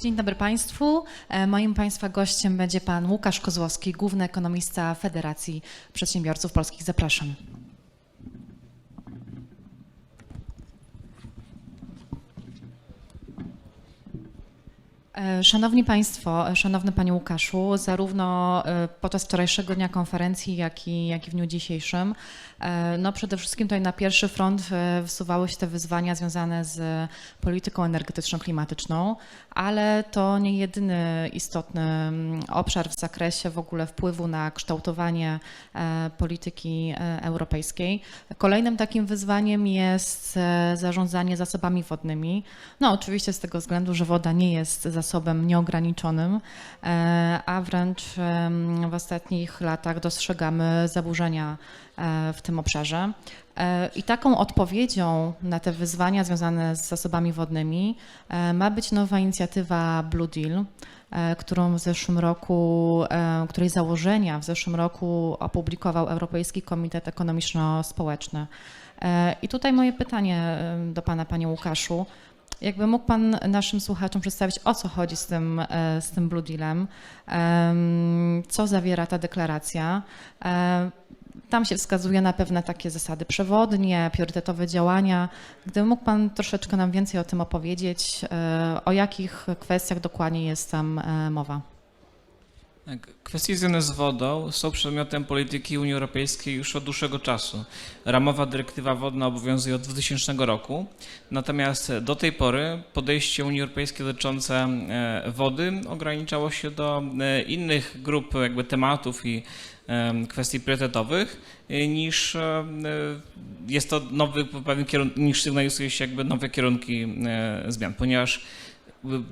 Dzień dobry Państwu. E, Moim Państwa gościem będzie Pan Łukasz Kozłowski, główny ekonomista Federacji Przedsiębiorców Polskich. Zapraszam. Szanowni Państwo, e, Szanowny Panie Łukaszu, zarówno e, podczas wczorajszego dnia konferencji, jak i, jak i w dniu dzisiejszym, e, no przede wszystkim tutaj na pierwszy front e, wsuwały się te wyzwania związane z polityką energetyczno-klimatyczną, ale to nie jedyny istotny mm, obszar w zakresie w ogóle wpływu na kształtowanie e, polityki e, europejskiej. Kolejnym takim wyzwaniem jest e, zarządzanie zasobami wodnymi. No oczywiście z tego względu, że woda nie jest zasobem nieograniczonym, e, a wręcz w ostatnich latach dostrzegamy zaburzenia e, w tym obszarze. E, I taką odpowiedzią na te wyzwania związane z zasobami wodnymi ma być nowa inicjatywa Blue Deal, którą w zeszłym roku, której założenia w zeszłym roku opublikował Europejski Komitet Ekonomiczno-Społeczny. I tutaj moje pytanie do Pana, Panie Łukaszu. Jakby mógł Pan naszym słuchaczom przedstawić, o co chodzi z tym, e, z tym Blue Dealem, em, co zawiera ta deklaracja. E, Tam się wskazuje na pewne takie zasady przewodnie, priorytetowe działania. Gdyby mógł Pan troszeczkę nam więcej o tym opowiedzieć, e, o jakich kwestiach dokładnie jest tam mowa? Tak, Kwestie związane z wodą są przedmiotem polityki Unii Europejskiej już od dłuższego czasu. Ramowa dyrektywa wodna obowiązuje od 2000 roku, natomiast do tej pory podejście Unii Europejskiej dotyczące e, wody ograniczało się do e, innych grup jakby tematów i em, kwestii priorytetowych, e, niż e, jest to nowy pewien kierunek, niż sygnalizuje się jakby nowe kierunki e, zmian, ponieważ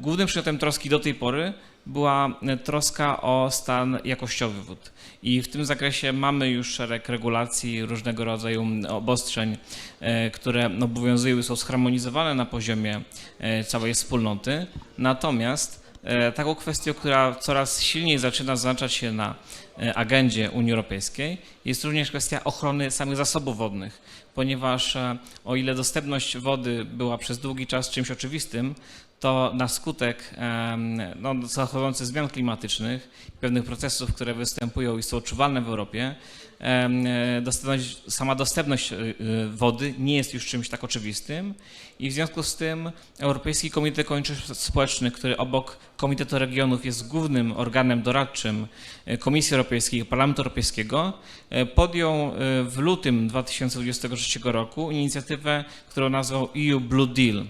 głównym przedmiotem troski do tej pory była e, troska o stan jakościowy wód. I w tym zakresie mamy już szereg regulacji, różnego rodzaju obostrzeń, e, które obowiązują i są zharmonizowane na poziomie e, całej wspólnoty. Natomiast taką kwestią, która coraz silniej zaczyna zaznaczać się na e, agendzie Unii Europejskiej, jest również kwestia ochrony samych zasobów wodnych, ponieważ e, o ile dostępność wody była przez długi czas czymś oczywistym, to na skutek no, zachodzących zmian klimatycznych, pewnych procesów, które występują i są odczuwalne w Europie, e, dostępność, sama dostępność e, e, wody nie jest już czymś tak oczywistym i w związku z tym Europejski Komitet Ekonomiczny Społeczny, który obok Komitetu Regionów jest głównym organem doradczym e, Komisji Europejskiej Parlamentu Europejskiego, e, podjął e, w lutym 2023 roku inicjatywę, którą nazwał EU Blue Deal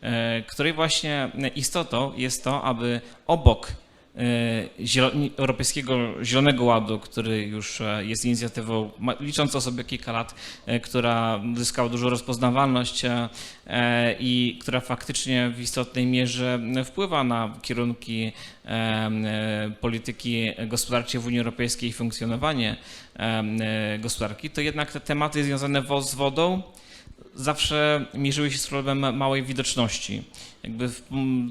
e, której właśnie istotą jest to, aby obok e, Europejskiego Zielonego Ładu, który już e, jest inicjatywą liczącą sobie kilka lat, e, która zyskała dużą rozpoznawalność i która faktycznie w istotnej mierze wpływa na kierunki polityki gospodarczej w Unii Europejskiej i funkcjonowanie gospodarki, to jednak te tematy związane z wodą zawsze mierzyły się z problemem małej widoczności. Jakby w,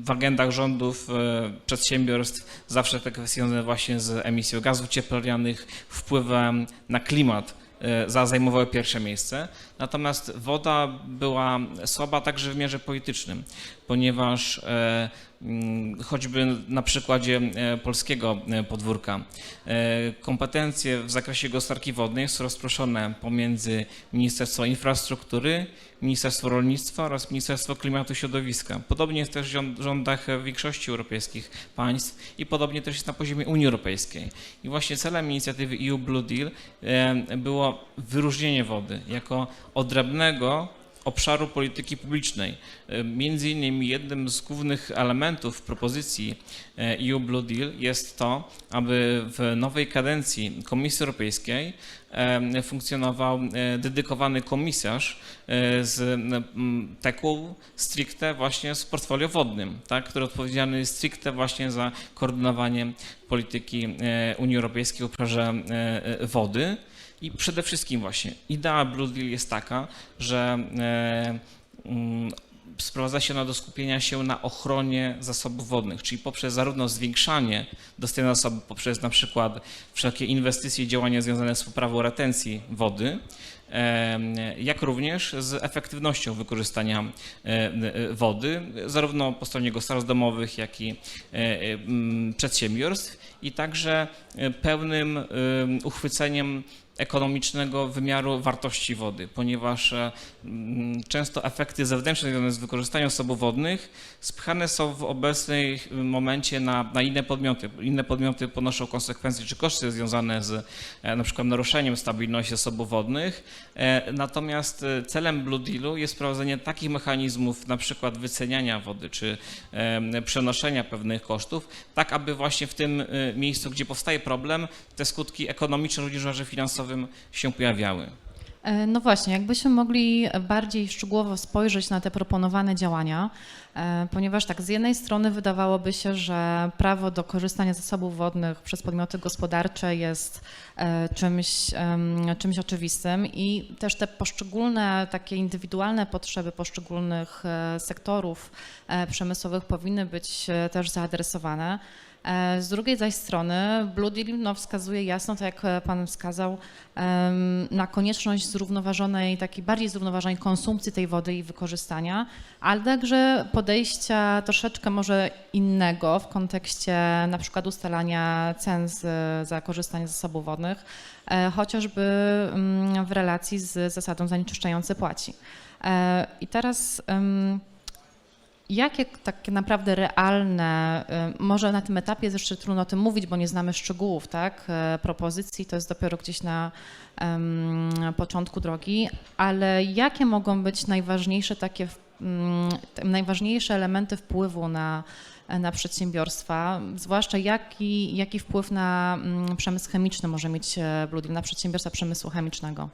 w agendach rządów, e, przedsiębiorstw zawsze te kwestie związane właśnie z emisją gazów cieplarnianych, wpływem na klimat e, za zajmowały pierwsze miejsce. Natomiast woda była słaba także w wymiarze politycznym, ponieważ e, mm, choćby na przykładzie e, polskiego e, podwórka kompetencje w zakresie gospodarki wodnej są rozproszone pomiędzy Ministerstwo Infrastruktury, Ministerstwo Rolnictwa oraz Ministerstwo Klimatu i Środowiska. Podobnie jest też w rząd- rządach większości europejskich państw i podobnie też jest na poziomie Unii Europejskiej. I właśnie celem inicjatywy EU Blue Deal było wyróżnienie wody jako odrębnego obszaru polityki publicznej. E, Między innymi jednym z głównych elementów propozycji e, EU Blue Deal jest to, aby w nowej kadencji Komisji Europejskiej e, funkcjonował dedykowany komisarz z taką stricte właśnie z portfolio wodnym, tak, który odpowiedzialny jest stricte właśnie za koordynowanie polityki Unii Europejskiej w obszarze wody. I przede wszystkim właśnie idea Blue Deal jest taka, że e, mm, sprowadza się ona do skupienia się na ochronie zasobów wodnych, czyli poprzez zarówno zwiększanie dostępu zasobów, poprzez na przykład wszelkie inwestycje i działania związane z poprawą retencji wody, em, jak również z efektywnością wykorzystania e, e, wody, zarówno po stronie gospodarstw domowych, jak i e, e, m, przedsiębiorstw i także e, pełnym em, uchwyceniem ekonomicznego wymiaru wartości wody, ponieważ e, mm, często efekty zewnętrzne związane z wykorzystaniem zasobów wodnych spychane są w obecnym momencie na, na inne podmioty. Inne podmioty ponoszą konsekwencje czy koszty związane z e, na przykład naruszeniem stabilności zasobów wodnych. E, Natomiast celem Blue Dealu jest wprowadzenie takich mechanizmów, na przykład wyceniania wody czy przenoszenia pewnych kosztów, tak aby właśnie w tym miejscu, gdzie powstaje problem, te skutki ekonomiczne, również w się pojawiały. E, No właśnie, jakbyśmy mogli bardziej szczegółowo spojrzeć na te proponowane działania, e, ponieważ tak, z jednej strony wydawałoby się, że prawo do korzystania z zasobów wodnych przez podmioty gospodarcze jest e, czymś, czymś oczywistym i też te poszczególne, takie indywidualne potrzeby poszczególnych sektorów przemysłowych powinny być też zaadresowane. E, Z drugiej zaś strony Blue Deal no, wskazuje jasno, tak jak e, Pan wskazał, na konieczność zrównoważonej, takiej bardziej zrównoważonej konsumpcji tej wody i wykorzystania, ale także podejścia troszeczkę może innego w kontekście na przykład ustalania cen za korzystanie z zasobów wodnych, e, chociażby mm, w relacji z zasadą zanieczyszczający płaci. I teraz Jakie takie naprawdę realne, y, może na tym etapie jest jeszcze trudno o tym mówić, bo nie znamy szczegółów, tak, e, propozycji, to jest dopiero gdzieś na em, początku drogi, ale jakie mogą być najważniejsze takie, te najważniejsze elementy wpływu na, na przedsiębiorstwa, zwłaszcza jaki, jaki wpływ na mm, przemysł chemiczny może mieć e, Blue Deal, na przedsiębiorstwa przemysłu chemicznego?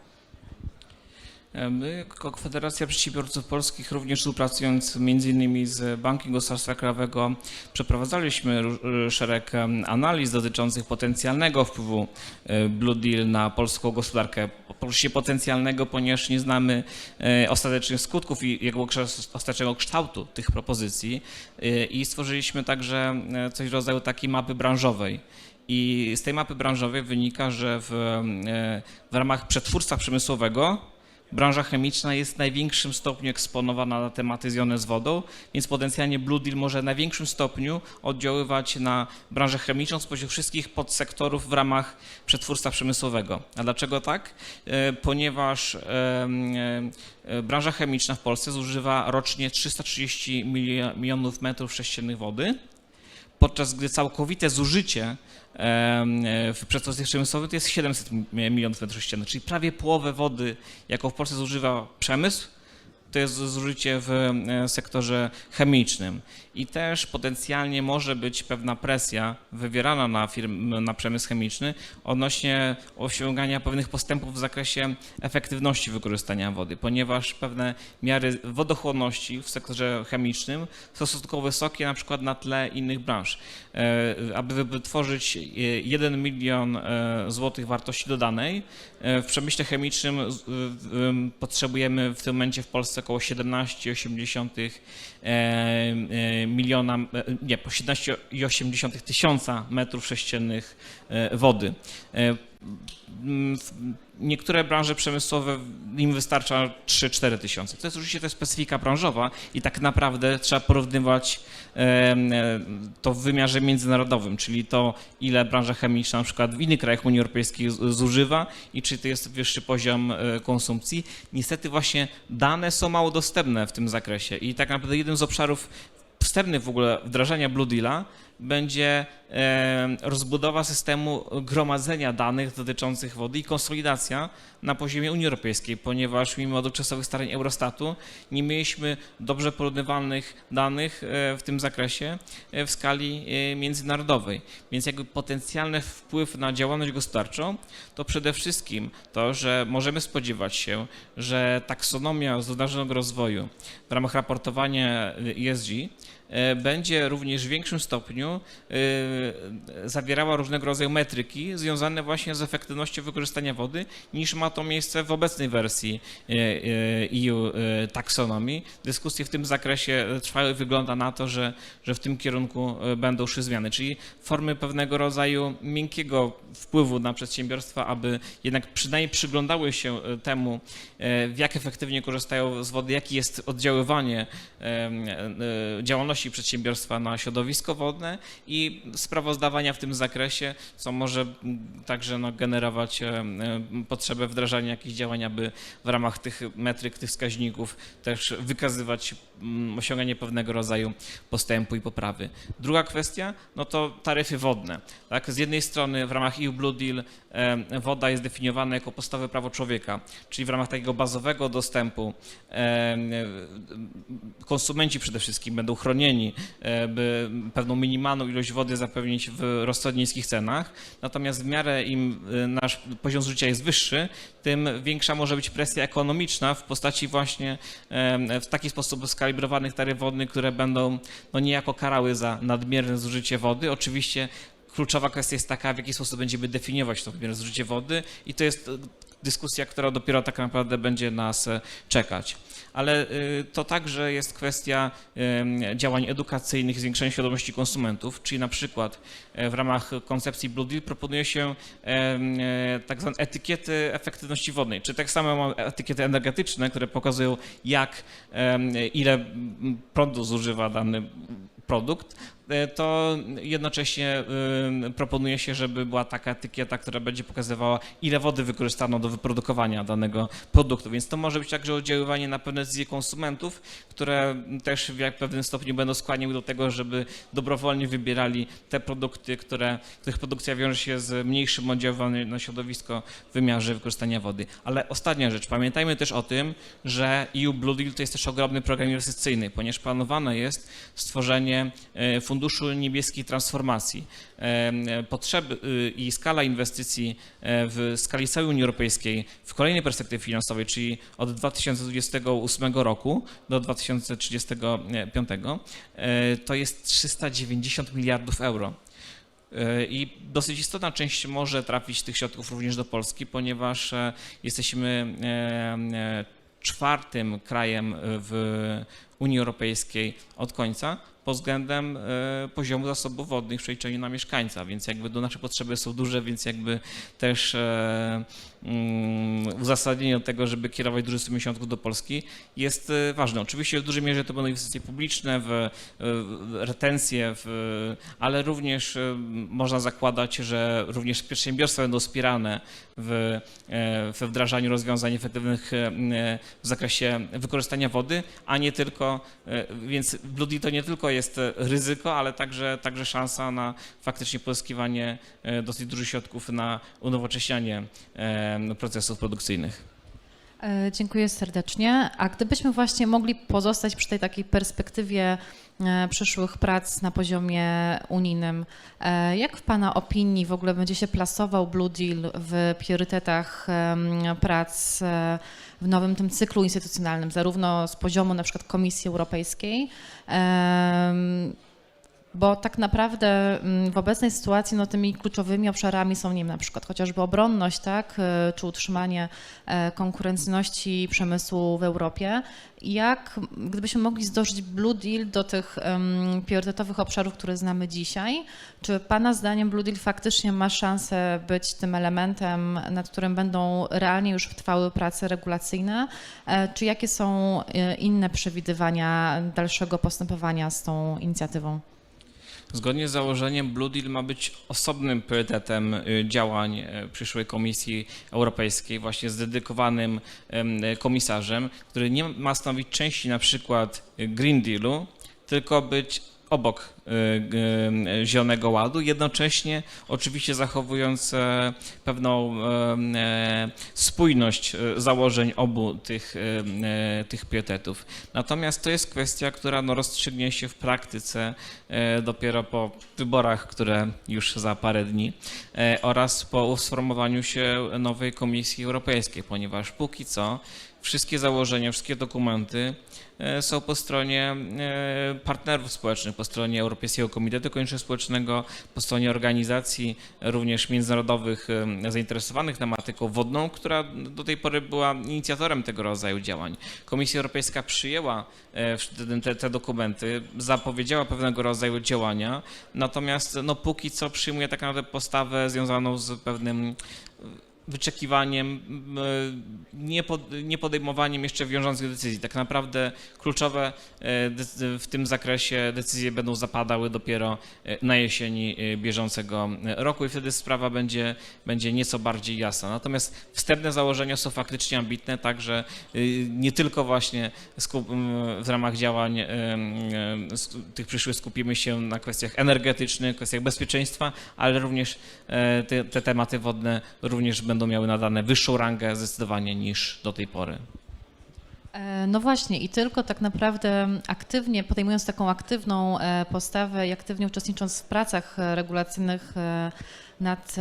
My, jako Konfederacja Przedsiębiorców Polskich, również współpracując m.in. z Bankiem Gospodarstwa Krajowego, przeprowadzaliśmy ró- szereg em, analiz dotyczących potencjalnego wpływu e, Blue Deal na polską gospodarkę. Oczywiście potencjalnego, ponieważ nie znamy e, ostatecznych skutków i jego ostatecznego kształtu tych propozycji E, i stworzyliśmy także e, coś w rodzaju takiej mapy branżowej. I z tej mapy branżowej wynika, że w, e, w ramach przetwórstwa przemysłowego branża chemiczna jest w największym stopniu eksponowana na tematy związane z wodą, więc potencjalnie Blue Deal może w największym stopniu oddziaływać na branżę chemiczną spośród wszystkich podsektorów w ramach przetwórstwa przemysłowego. A dlaczego tak? E, Ponieważ e, e, branża chemiczna w Polsce zużywa rocznie 330 milio- milionów metrów sześciennych wody, podczas gdy całkowite zużycie e, w przetwórstwie przemysłowym to jest 700 mi- milionów metrów sześciennych, czyli prawie połowę wody, jaką w Polsce zużywa przemysł, to jest zużycie w e, sektorze chemicznym. I też potencjalnie może być pewna presja wywierana na, firm, na przemysł chemiczny odnośnie osiągania pewnych postępów w zakresie efektywności wykorzystania wody, ponieważ pewne miary wodochłonności w sektorze chemicznym są stosunkowo wysokie na przykład na tle innych branż. E, Aby wytworzyć 1 milion e, złotych wartości dodanej, e, w przemyśle chemicznym potrzebujemy w tym momencie w Polsce około 17,8 e, e, miliona, e, nie, po 17,8 tysiąca metrów sześciennych e, wody. E, Niektóre branże przemysłowe, im wystarcza 3-4 tysiące. To jest oczywiście jest specyfika branżowa i tak naprawdę trzeba porównywać to w wymiarze międzynarodowym, czyli to, ile branża chemiczna na przykład w innych krajach Unii Europejskiej zużywa i czy to jest wyższy poziom konsumpcji. Niestety właśnie dane są mało dostępne w tym zakresie i tak naprawdę jeden z obszarów wstępnych w ogóle wdrażania Blue Deala będzie rozbudowa systemu gromadzenia danych dotyczących wody i konsolidacja na poziomie Unii Europejskiej, ponieważ mimo dotychczasowych starań Eurostatu nie mieliśmy dobrze porównywalnych danych e, w tym zakresie e, w skali e, międzynarodowej. Więc jakby potencjalny wpływ na działalność gospodarczą to przede wszystkim to, że możemy spodziewać się, że taksonomia zrównoważonego rozwoju w ramach raportowania ESG będzie również w większym stopniu zawierała różnego rodzaju metryki związane właśnie z efektywnością wykorzystania wody, niż ma to miejsce w obecnej wersji e, e, EU e, taksonomii. Dyskusje w tym zakresie trwały. Wygląda na to, że, że w tym kierunku e, będą szły zmiany, czyli formy pewnego rodzaju miękkiego wpływu na przedsiębiorstwa, aby jednak przynajmniej przyglądały się e, temu, e, w jak efektywnie korzystają z wody, jakie jest oddziaływanie e, e, działalności przedsiębiorstwa na środowisko wodne i sprawozdawania w tym zakresie, co może także no, generować e, e, potrzebę wdrażania jakichś działań, aby w ramach tych metryk, tych wskaźników też wykazywać osiąganie pewnego rodzaju postępu i poprawy. Druga kwestia, no to taryfy wodne. Tak? Z jednej strony w ramach EU Blue Deal woda jest definiowana jako podstawowe prawo człowieka, czyli w ramach takiego bazowego dostępu konsumenci przede wszystkim będą chronieni, e, by pewną minimalną ilość wody zapewnić w rozsądnie niskich cenach. Natomiast w miarę im e, nasz poziom życia jest wyższy, tym większa może być presja ekonomiczna w postaci właśnie w taki sposób skalibrowanych taryf wodnych, które będą no niejako karały za nadmierne zużycie wody. Oczywiście kluczowa kwestia jest taka, w jaki sposób będziemy definiować to nadmierne zużycie wody i to jest dyskusja, która dopiero tak naprawdę będzie nas e, czekać. Ale y, to także jest kwestia działań edukacyjnych, zwiększenia świadomości konsumentów, czyli na przykład e, w ramach koncepcji Blue Deal proponuje się e, tak zwane etykiety efektywności wodnej, czy tak samo etykiety energetyczne, które pokazują jak, ile prądu zużywa dany produkt, e, to jednocześnie proponuje się, żeby była taka etykieta, która będzie pokazywała, ile wody wykorzystano do wyprodukowania danego produktu. Więc to może być także oddziaływanie na pewne decyzje konsumentów, które też w pewnym stopniu będą skłaniały do tego, żeby dobrowolnie wybierali te produkty, które, których produkcja wiąże się z mniejszym oddziaływaniem na środowisko w wymiarze wykorzystania wody. Ale ostatnia rzecz, pamiętajmy też o tym, że EU Blue Deal to jest też ogromny program inwestycyjny, ponieważ planowane jest stworzenie e, Funduszu Niebieskiej Transformacji. E, Potrzeby y, i skala inwestycji e, w skali całej Unii Europejskiej w kolejnej perspektywie finansowej, czyli od 2028 roku do 2035, e, to jest 390 miliardów euro. E, I dosyć istotna część może trafić tych środków również do Polski, ponieważ e, jesteśmy e, e, czwartym krajem w Unii Europejskiej od końca pod względem e, poziomu zasobów wodnych w przeliczeniu na mieszkańca, więc jakby do nasze potrzeby są duże, więc jakby też e, mm, uzasadnienie do tego, żeby kierować duży sum środków do Polski jest e, ważne. Oczywiście w dużej mierze to będą inwestycje publiczne, w, w retencje, w, ale również można zakładać, że również przedsiębiorstwa będą wspierane w, we wdrażaniu rozwiązań efektywnych w zakresie wykorzystania wody, a nie tylko, więc Deal to nie tylko jest e, ryzyko, ale także, także szansa na faktycznie pozyskiwanie e, dosyć dużych środków na unowocześnianie e, procesów produkcyjnych. E, Dziękuję serdecznie. A gdybyśmy właśnie mogli pozostać przy tej takiej perspektywie e, przyszłych prac na poziomie unijnym, e, jak w Pana opinii w ogóle będzie się plasował Blue Deal w priorytetach prac w nowym tym cyklu instytucjonalnym, zarówno z poziomu na przykład Komisji Europejskiej, bo tak naprawdę mm, w obecnej sytuacji no, tymi kluczowymi obszarami są nie wiem, na przykład chociażby obronność, tak, y, czy utrzymanie e, konkurencyjności przemysłu w Europie. Jak gdybyśmy mogli zdążyć Blue Deal do tych em, priorytetowych obszarów, które znamy dzisiaj, czy Pana zdaniem Blue Deal faktycznie ma szansę być tym elementem, nad którym będą realnie już trwały prace regulacyjne, e, czy jakie są e, inne przewidywania dalszego postępowania z tą inicjatywą? Zgodnie z założeniem Blue Deal ma być osobnym priorytetem y, działań y, przyszłej Komisji Europejskiej, właśnie z dedykowanym em, komisarzem, który nie ma stanowić części na przykład Green Dealu, tylko być obok y, Zielonego Ładu, jednocześnie oczywiście zachowując e, pewną e, spójność e, założeń obu tych, tych priorytetów. Natomiast to jest kwestia, która no, rozstrzygnie się w praktyce dopiero po wyborach, które już za parę dni oraz po sformowaniu się nowej Komisji Europejskiej, ponieważ póki co wszystkie założenia, wszystkie dokumenty są po stronie e, partnerów społecznych, po stronie Europejskiego Komitetu Kończego Społecznego, po stronie organizacji również międzynarodowych e, zainteresowanych tematyką wodną, która do tej pory była inicjatorem tego rodzaju działań. Komisja Europejska przyjęła e, te, te dokumenty, zapowiedziała pewnego rodzaju działania, natomiast no, póki co przyjmuje tak naprawdę postawę związaną z pewnym wyczekiwaniem, m, nie, pod, nie podejmowaniem jeszcze wiążących decyzji. Tak naprawdę kluczowe e, w tym zakresie decyzje będą zapadały dopiero e, na jesieni e, bieżącego e, roku i wtedy sprawa będzie, będzie nieco bardziej jasna. Natomiast wstępne założenia są faktycznie ambitne, także nie tylko właśnie w ramach działań tych przyszłych skupimy się na kwestiach energetycznych, kwestiach bezpieczeństwa, ale również e, te, te tematy wodne również będą miały nadane wyższą rangę zdecydowanie niż do tej pory. E, No właśnie i tylko tak naprawdę aktywnie, podejmując taką aktywną e, postawę i aktywnie uczestnicząc w pracach e, regulacyjnych nad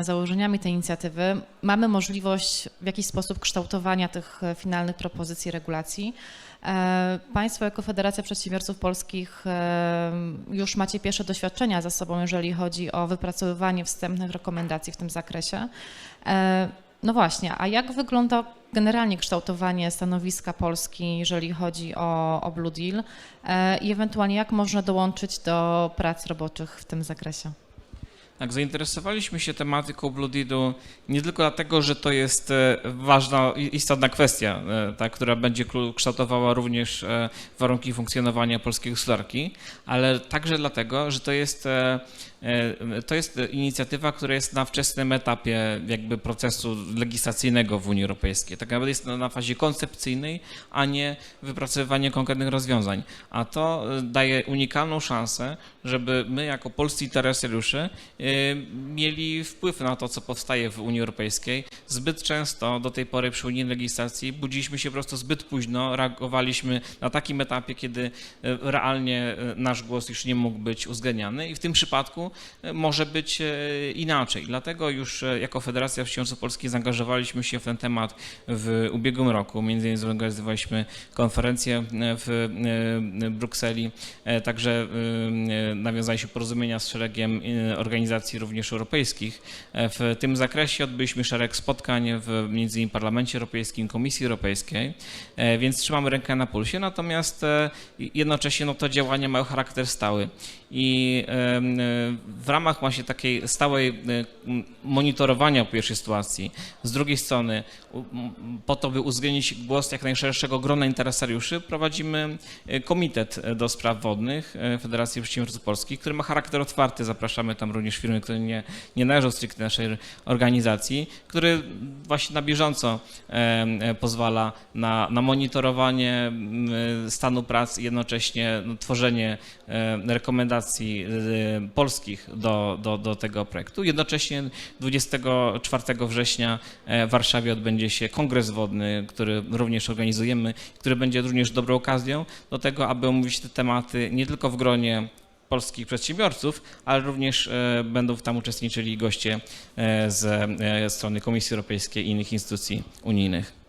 założeniami tej inicjatywy, mamy możliwość w jakiś sposób kształtowania tych finalnych propozycji regulacji. E, Państwo jako Federacja Przedsiębiorców Polskich e, już macie pierwsze doświadczenia za sobą, jeżeli chodzi o wypracowywanie wstępnych rekomendacji w tym zakresie. E, No właśnie, a jak wygląda generalnie kształtowanie stanowiska Polski, jeżeli chodzi o, o Blue Deal i ewentualnie jak można dołączyć do prac roboczych w tym zakresie? Tak, zainteresowaliśmy się tematyką Dealu nie tylko dlatego, że to jest e, ważna, istotna kwestia, e, która będzie kształtowała również e, warunki funkcjonowania polskiej gospodarki, ale także dlatego, że to jest, to jest inicjatywa, która jest na wczesnym etapie jakby procesu legislacyjnego w Unii Europejskiej. Tak naprawdę jest na, fazie koncepcyjnej, a nie wypracowywania konkretnych rozwiązań. A to e, daje unikalną szansę, żeby my jako polscy interesariusze e, mieli wpływ na to, co powstaje w Unii Europejskiej. Zbyt często do tej pory przy unijnej legislacji budziliśmy się po prostu zbyt późno, reagowaliśmy na takim etapie, kiedy e, realnie e, nasz głos już nie mógł być uwzględniany i w tym przypadku e, może być e, inaczej. Dlatego już e, jako Federacja Przedsiębiorców Polskich zaangażowaliśmy się w ten temat w ubiegłym roku. Między innymi zorganizowaliśmy konferencję w Brukseli, także nawiązaliśmy porozumienia z szeregiem organizacji również europejskich. W tym zakresie odbyliśmy szereg spotkań w między innymi Parlamencie Europejskim, Komisji Europejskiej, więc trzymamy rękę na pulsie, natomiast jednocześnie no, to działania mają charakter stały i w ramach właśnie takiej stałej m, monitorowania pierwszej sytuacji, z drugiej strony po to, by uwzględnić głos jak najszerszego grona interesariuszy, prowadzimy e, Komitet e, do Spraw Wodnych Federacji Przedsiębiorców Polskich, który ma charakter otwarty. Zapraszamy tam również firmy, które nie, nie należą stricte naszej organizacji, który właśnie na bieżąco e, pozwala na, na monitorowanie stanu prac i jednocześnie no, tworzenie e, rekomendacji e, polskich do, do, do tego projektu. Jednocześnie 24 września e, w Warszawie odbędzie się kongres wodny, który również organizujemy, który będzie również dobrą okazją do tego, aby omówić te tematy nie tylko w gronie polskich przedsiębiorców, ale również e, będą tam uczestniczyli goście e, z e, strony Komisji Europejskiej i innych instytucji unijnych.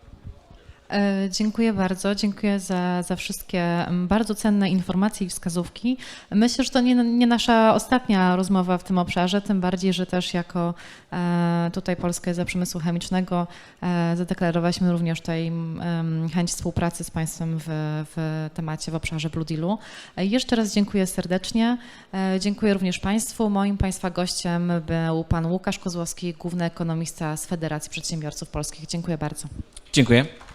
E, Dziękuję bardzo. Dziękuję za, za wszystkie mm, bardzo cenne informacje i wskazówki. Myślę, że to nie, nie nasza ostatnia rozmowa w tym obszarze, tym bardziej, że też jako e, tutaj Polska za Przemysłu Chemicznego e, zadeklarowaliśmy również tutaj em, chęć współpracy z Państwem w, w temacie w obszarze Blue Dealu. Jeszcze raz dziękuję serdecznie. Dziękuję również Państwu. Moim Państwa gościem był Pan Łukasz Kozłowski, główny ekonomista z Federacji Przedsiębiorców Polskich. Dziękuję bardzo. Dziękuję.